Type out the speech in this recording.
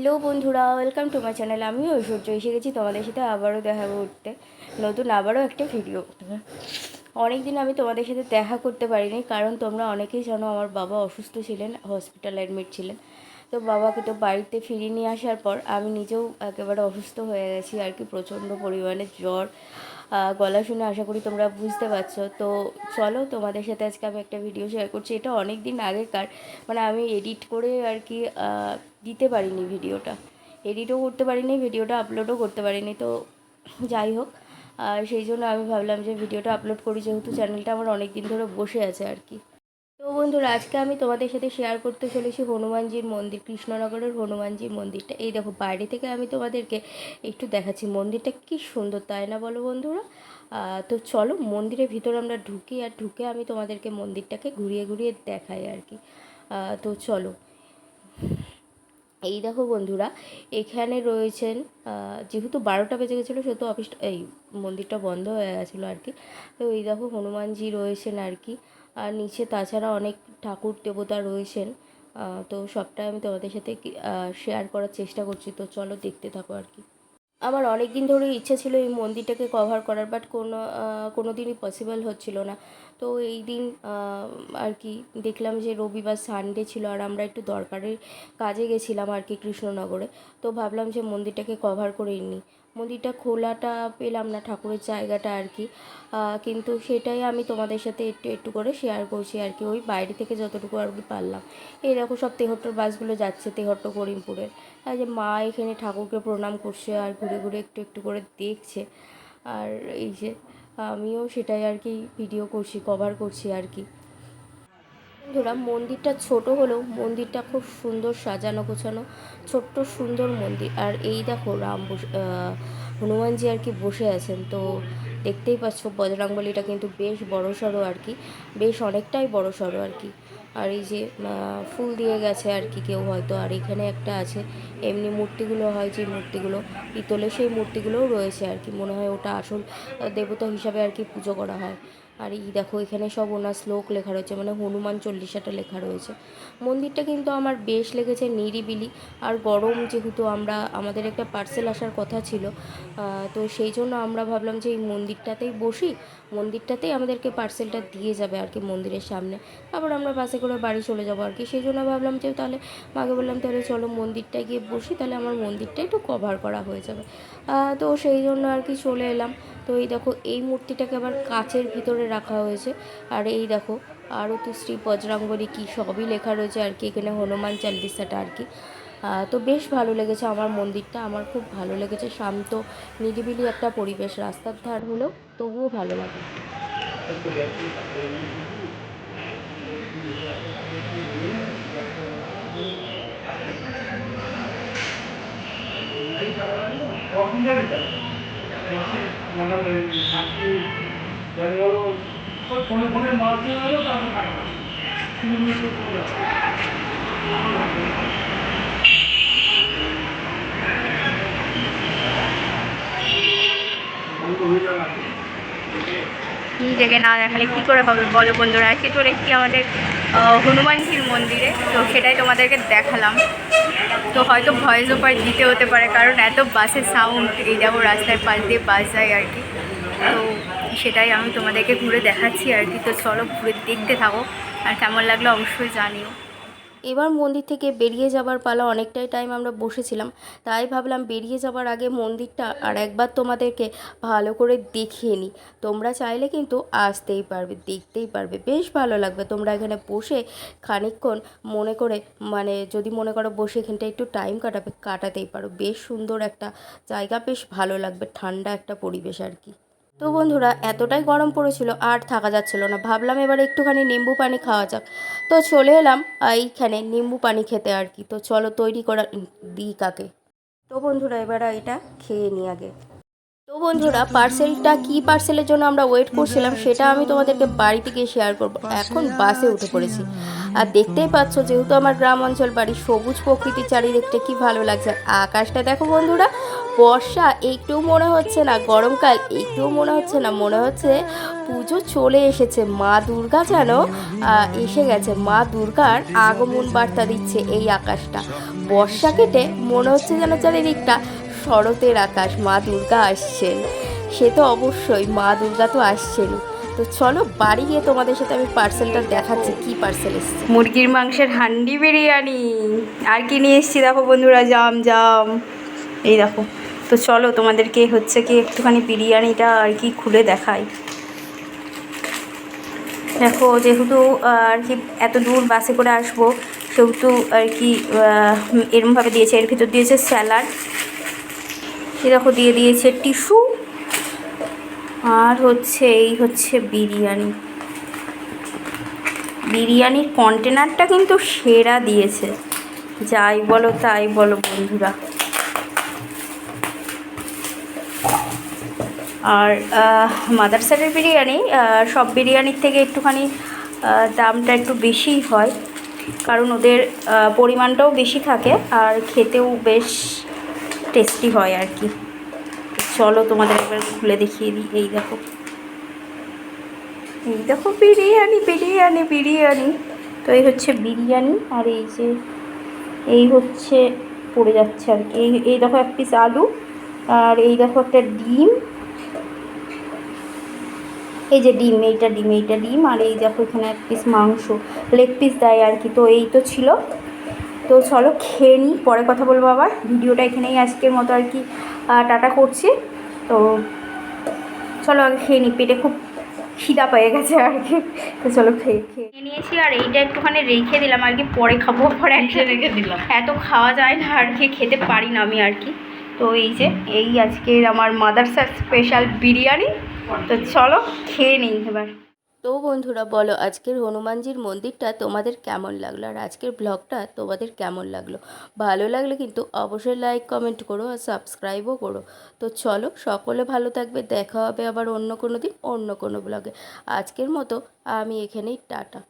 Hello বন্ধুরা, welcome to my channel. আমি ঐশ্বর্য, এসে গেছি তোমাদের সাথে আবারও দেখা করতে নতুন আবারও একটা ভিডিও। অনেক দিন আমি তোমাদের সাথে দেখা করতে পারিনি, কারণ তোমরা অনেকেই জানো আমার বাবা অসুস্থ ছিলেন হসপিটাল অ্যাডমিট ছিলেন। তো বাবাকে তো বাড়িতে ফিরিয়ে নিয়ে আসার পর আমি নিজেও একেবারে অসুস্থ হয়ে গেছি, আর কি প্রচণ্ড পরিমাণে জ্বর গলা শুনে আশা করি তোমরা বুঝতে পারছ। তো চলো তোমাদের সাথে আজকে আমি একটা ভিডিও শেয়ার করছি। এটা অনেক দিন আগেকার। মানে আমি এডিট করে আর কি দিতে পারিনি ভিডিওটা এডিটও করতে পারিনি ভিডিওটা আপলোডও করতে পারিনি। তো যাই হোক সেই জন্য আমি ভাবলাম যে ভিডিওটা আপলোড করি, যেহেতু চ্যানেলটা আমার অনেক দিন ধরে বসে আছে আর কি। বন্ধুরা, আজকে আমি তোমাদের সাথে শেয়ার করতে চলেছি হনুমানজির মন্দির, কৃষ্ণনগরের হনুমানজির মন্দিরটা। এই দেখো, বাইরে থেকে আমি তোমাদেরকে একটু দেখাচ্ছি মন্দিরটা কি সুন্দর, তাই না বলো বন্ধুরা? তো চলো, মন্দিরের ভিতরে আমরা ঢুকি আর ঢুকে আমি তোমাদেরকে মন্দিরটাকে ঘুরিয়ে ঘুরিয়ে দেখাই আর কি। তো চলো। এই দেখো বন্ধুরা, এখানে রয়েছেন যেহেতু বারোটা বেজে গেছিল, সেহেতু অফিসটা এই মন্দিরটা বন্ধ হয়ে গেছিল আর কি। তো এই দেখো হনুমানজি রয়েছেন আর কি। আর নিচে তাছাড়া অনেক ঠাকুর দেবতা রয়েছেন। তো সবটাই আমি তোমাদের সাথে শেয়ার করার চেষ্টা করছি। তো চলো দেখতে থাকো আর কি। আমার অনেক দিন ধরে ইচ্ছে ছিল এই মন্দিরটাকে কভার করার বাট কোনো কোনো দিনই পসিবল হচ্ছিল না। তো এই দিন আর কি, দেখলাম যে রবিবার সানডে ছিল আর আমরা একটু দরকারের কাজে গেছিলাম আর কি কৃষ্ণনগরে। তো ভাবলাম যে মন্দিরটাকে কভার করেই নিই। মন্দিরটা খোলাটা পেলাম না ঠাকুরের জায়গাটা আর কি। কিন্তু সেটাই আমি তোমাদের সাথে একটু একটু করে শেয়ার করছি আর কি। ওই বাইরে থেকে যতটুকু আর কি পারলাম। এই দেখো সব তেহট্টর বাসগুলো যাচ্ছে তেহট্ট, করিমপুরের। আর যে মা এখানে ঠাকুরকে প্রণাম করছে আর ঘুরে ঘুরে একটু একটু করে দেখছে। আর এই যে আমিও সেটাই আর কি ভিডিও করছি কভার করছি আর কি। বন্ধুরা, মন্দিরটা ছোট হলেও মন্দিরটা খুব সুন্দর সাজানো গোছানো, ছোট্ট সুন্দর মন্দির। আর এই দেখো রাম হনুমানজি আর কি বসে আছেন। তো দেখতেই পাচ্ছ বজরাঙ্গলিটা কিন্তু বেশ বড় সড়ো আর কি, বেশ অনেকটাই বড় সড়ো আর কি। আর এই যে ফুল দিয়ে গেছে আর কি কেউ হয়তো। আর এখানে একটা আছে, এমনি মূর্তিগুলো হয় যে মূর্তিগুলো, পিতলে সেই মূর্তিগুলোও রয়েছে আর কি। মনে হয় ওটা আসল দেবতা হিসাবে আর কি পুজো করা হয়। আর এই দেখো, এখানে সব ওনার শ্লোক লেখা রয়েছে মানে হনুমান চল্লিশাটা লেখা রয়েছে। মন্দিরটা কিন্তু আমার বেশ লেগেছে নিরিবিলি, আর গরম যেহেতু আমরা, আমাদের একটা পার্সেল আসার কথা ছিল তো সেই জন্য আমরা ভাবলাম যে এই মন্দিরটাতেই বসি, মন্দিরটাতেই আমাদেরকে পার্সেলটা দিয়ে যাবে আর কি মন্দিরের সামনে। তারপর আমরা বাসে করে বাড়ি চলে যাব আর কি, সেই জন্য ভাবলাম যে তাহলে, মাকে বললাম তাহলে চলো মন্দিরটায় গিয়ে বসি, তাহলে আমার মন্দিরটা একটু কভার করা হয়ে যাবে। তো সেই জন্য আর কি চলে এলাম। তো এই দেখো, এই মূর্তিটাকে আবার কাচের ভিতরে রাখা হয়েছে। আর এই দেখো, আরও তো শ্রী বজরাঙ্গলি কী সবই লেখা রয়েছে আর কি, এখানে হনুমান চালিসাটা আর কি। তো বেশ ভালো লেগেছে আমার মন্দিরটা, আমার খুব ভালো লেগেছে, শান্ত, নিরিবিলি একটা পরিবেশ। রাস্তার ধার হলেও তবুও ভালো লাগে। ফোনে ফোনে মাছ দিয়ে গেলো তারপর কাটা নিজেকে না দেখালে কী করে পাবে বলো বন্ধুরা? আজকে চলে এসেছি আমাদের হনুমানজির মন্দিরে। তো সেটাই তোমাদেরকে দেখালাম। তো হয়তো ভয়েস ওপার দিতে হতে পারে, কারণ এত বাসের সাউন্ড এই যাব রাস্তায় পাশ দিয়ে বাস যায় আর কি। তো সেটাই আমি তোমাদেরকে ঘুরে দেখাচ্ছি আর কি। তো চলো ঘুরে দেখতে থাকো। আর কেমন লাগল অবশ্যই জানিও। এবার মন্দির থেকে বেরিয়ে যাবার পালা, অনেকটাই টাইম আমরা বসেছিলাম। তাই ভাবলাম বেরিয়ে যাবার আগে মন্দিরটা আর একবার তোমাদেরকে ভালো করে দেখিয়ে নিই। তোমরা চাইলে কিন্তু আসতেই পারবে, দেখতেই পারবে। বেশ ভালো লাগবে তোমরা এখানে বসে খানিকক্ষণ মনে করে মানে যদি মনে করো বসে এখানটা একটু টাইম কাটাবে, কাটাতেই পারো। বেশ সুন্দর একটা জায়গা, বেশ ভালো লাগবে, ঠান্ডা একটা পরিবেশ আর কি। তো বন্ধুরা, এতটাই গরম পড়েছিল, আর থাকা যাচ্ছিল না। ভাবলাম এবার একটুখানি নিম্বু পানি খাওয়া যাক। তো চলে এলাম এইখানে নিম্বু পানি খেতে আর কি। তো চলো তৈরি করা দিই কাকে। তো বন্ধুরা, এবার এটা খেয়ে নিই আগে। তো বন্ধুরা পার্সেলটা কি পার্সেলের জন্য আমরা ওয়েট করছিলাম সেটা আমি তোমাদেরকে বাড়িতে গিয়ে শেয়ার করব। এখন বাসে উঠে পড়েছি। আর দেখতেই পাচ্ছ, যেহেতু আমার গ্রাম অঞ্চল বাড়ি সবুজ প্রকৃতির চারিদিকটা কি ভালো লাগছে। আকাশটা দেখো বন্ধুরা, বর্ষা একটুও মনে হচ্ছে না, গরমকাল একটুও মনে হচ্ছে না, মনে হচ্ছে পুজো চলে এসেছে। মা দুর্গা যেন এসে গেছে। মা দুর্গার আগমন বার্তা দিচ্ছে এই আকাশটা। বর্ষা কেটে মনে হচ্ছে যেন চারিদিকটা শরতের আকাশ, মা দুর্গা আসছেন। সে তো অবশ্যই, মা দুর্গা তো আসছেন তো চলো, বাড়ি গিয়ে তোমাদের সাথে আমি পার্সেলটা দেখাচ্ছি, কি পার্সেল এসছে। মুরগির মাংসের হান্ডি বিরিয়ানি। আর কি নিয়ে এসছি দেখো বন্ধুরা, জাম জাম। এই দেখো। তো চলো, তোমাদেরকে হচ্ছে কি একটুখানি বিরিয়ানিটা আর কি খুলে দেখাই। দেখো, যেহেতু আর কি এত দূর বাসে করে আসব, সেহেতু আর কি এরমভাবে দিয়েছে। এর ভিতর দিয়েছে স্যালাড দেখো দিয়ে দিয়েছে টিস্যু। আর হচ্ছে এই হচ্ছে বিরিয়ানি। বিরিয়ানির কন্টেনারটা কিন্তু সেরা দিয়েছে। যাই বলো, তাই বলো বন্ধুরা। আর মাদারসারের বিরিয়ানি সব বিরিয়ানির থেকে একটুখানি দামটা একটু বেশিই হয়। কারণ ওদের পরিমাণটাও বেশি থাকে। আর খেতেও বেশ টেস্টি হয় আর কি। চলো তোমাদের একবার খুলে দেখিয়ে দিই। এই দেখো। এই দেখো বিরিয়ানি বিরিয়ানি বিরিয়ানি। তো এই হচ্ছে বিরিয়ানি আর এই যে, এই হচ্ছে পড়ে যাচ্ছে আর কি। এই এই দেখো এক পিস আলু আর এই দেখো একটা ডিম। এই যে ডিম, এইটা ডিম এইটা ডিম। আর এই দেখো এখানে এক পিস মাংস লেগ পিস দেয় আর কি। তো এই তো ছিল। তো চলো খেয়ে নিই পরে কথা বলব আবার। ভিডিওটা এখানেই আজকের মতো আর কি টাটা করছি। তো চলো আগে খেয়ে নিই পেটে খুব খিদা পেয়ে গেছে আর কি। তো চলো খেয়ে খেয়ে নিয়ে নিয়েছি আর এইটা একটুখানি রেখে দিলাম আর কি পরে খাব। পরে একসাথে রেখে দিলাম। এত খাওয়া যায় না আর কি খেতে পারি না আমি আর কি। তো এই যে এই আজকের আমার মাদারসার স্পেশাল বিরিয়ানি। তো চলো খেয়ে নিই এবার। তো বন্ধুরা, বলো আজকের হনুমানজির মন্দিরটা তোমাদের কেমন লাগল? আর আজকের ব্লগটা তোমাদের কেমন লাগল? ভালো লাগলে কিন্তু অবশ্যই লাইক কমেন্ট করো আর সাবস্ক্রাইবও করো। তো চলো, সকলে ভালো থাকবে। দেখা হবে আবার অন্য কোনো দিন অন্য কোনো ব্লগে আজকের মতো আমি এখানেই টাটা।